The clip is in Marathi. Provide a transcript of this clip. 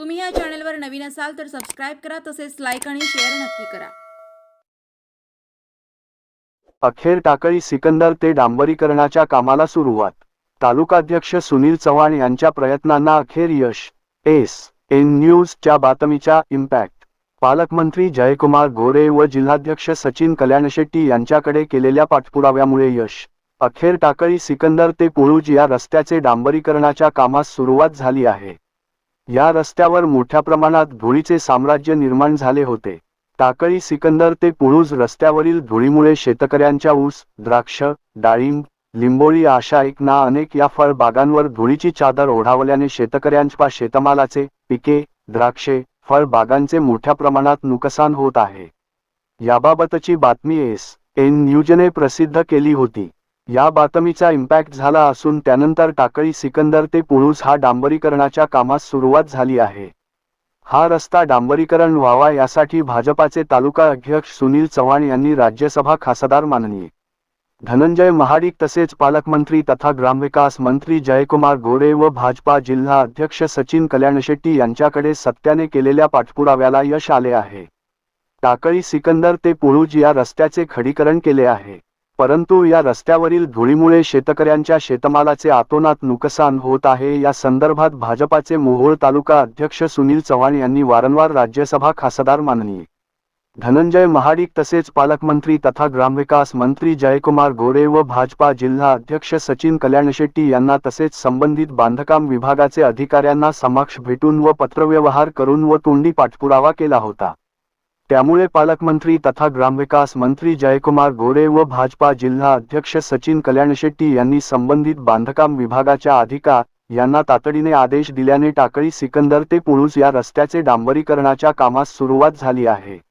तुम्ही या चॅनलवर नवीन असाल तर सबस्क्राईब करा तसेच लाईक आणि शेअर नक्की करा. अखेर टाकळी सिकंदर ते डांबरीकरणाच्या कामाला सुरुवात. तालुकाध्यक्ष सुनील चव्हाण यांच्या प्रयत्नांना अखेर यश. एस एन न्यूजच्या बातमीच्या इम्पॅक्ट पालकमंत्री जयकुमार गोरे व जिल्हाध्यक्ष सचिन कल्याणशेट्टी यांच्याकडे केलेल्या पाठपुराव्यामुळे यश. अखेर टाकळी सिकंदर ते पुळूज या रस्त्याचे डांबरीकरणाच्या कामास सुरुवात झाली आहे. या रस्त्यावर मोठ्या प्रमाणात धुळीचे साम्राज्य निर्माण झाले होते. टाकळी सिकंदर ते पुळूज रस्त्यावरील धुळीमुळे शेतकऱ्यांच्या ऊस द्राक्ष डाळिंब लिंबोळी अशा एक ना अनेक या फळ बागांवर धुळीची चादर ओढावल्याने शेतकऱ्यांच्या शेतमालाचे पिके द्राक्षे फळ बागांचे मोठ्या प्रमाणात नुकसान होत आहे. याबाबतची बातमी एस एन न्यूजने प्रसिद्ध केली होती. या बातमीचा इम्पॅक्ट झाला असून त्यानंतर टाकळी सिकंदर ते पुळूस हा डांबरीकरणाच्या कामास सुरुवात झाली आहे. हा रस्ता डांबरीकरण व्हावा यासाठी भाजपाचे तालुका अध्यक्ष सुनील चव्हाण यांनी राज्यसभा खासदार माननीय धनंजय महाडिक तसेच पालकमंत्री तथा ग्रामविकास मंत्री जयकुमार गोरे व भाजपा जिल्हा अध्यक्ष सचिन कल्याणशेट्टी यांच्याकडे सत्याने केलेल्या पाठपुराव्याला यश आले आहे. टाकळी सिकंदर ते पुळूज या रस्त्याचे खडीकरण केले आहे. परंतु या रस्त्यावरील धुळीमुळे शेतकऱ्यांच्या शेतमालाचे आतोनात नुकसान होत आहे. या संदर्भात भाजपाचे मोहोळ तालुका अध्यक्ष सुनील चव्हाण यांनी वारंवार राज्यसभा खासदार माननीय धनंजय महाडिक तसेच पालकमंत्री तथा ग्रामविकास मंत्री जयकुमार गोरे व भाजपा जिल्हा अध्यक्ष सचिन कल्याणशेट्टी यांना तसेच संबंधित बांधकाम विभागाचे अधिकाऱ्यांना समक्ष भेटून व पत्रव्यवहार करून व तोंडी पाठपुरावा केला होता. त्यामुळे पालकमंत्री तथा ग्रामविकास मंत्री जयकुमार गोरे व भाजपा जिल्हा अध्यक्ष सचिन कल्याणशेट्टी यांनी संबंधित बांधकाम विभागाच्या अधिकार यांना तातडीने आदेश दिल्याने टाकळी सिकंदर ते पुळूस या रस्त्याचे डांबरीकरणाच्या कामास सुरुवात झाली आहे.